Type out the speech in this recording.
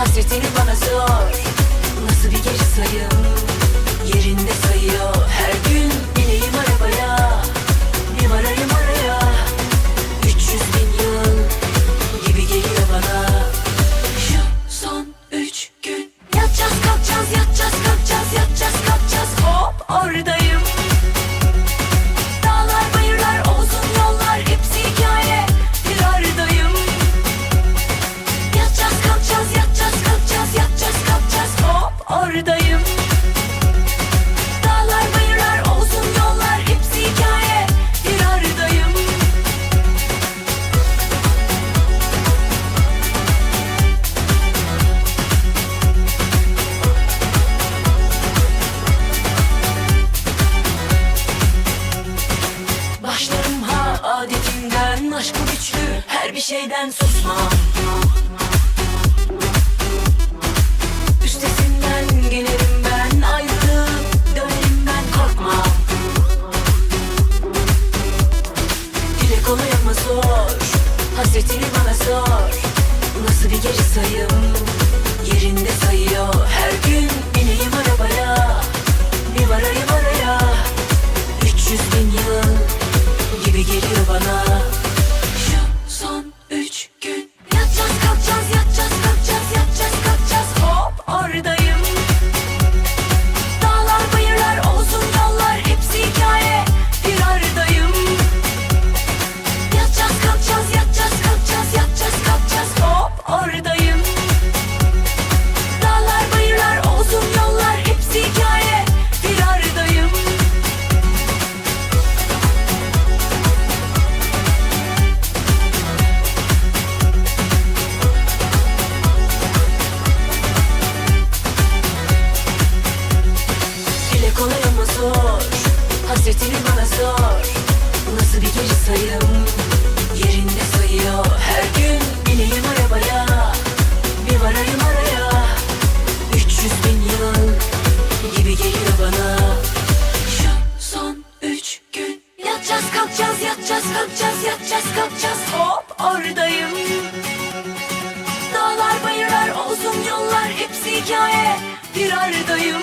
Hasretini bana zor. Nasıl bir geri sayım Aşkım güçlü Her bir şeyden susmam Üstesinden gelirim ben Ayrılıp dönerim ben korkmam Dile kolay ama zor Hasretini bana sor. Nasıl bir geri sayım? Yerinde sayıyor Her gün bineyim arabaya. Bir varayım araya 300 bin yıl Gibi geliyor bana Hasretini bana sor. Nasıl bir geri sayım? Yerinde sayıyor. Her gün bineyim arabaya. Bir varayım araya. 300 bin yıl Gibi geliyor bana. Şu son üç gün. Yatacağız kalkacağız yatacağız kalkacağız yatacağız kalkacağız. Hop oradayım. Dağlar bayırlar olsun yollar Hepsi hikaye. Bir aradayım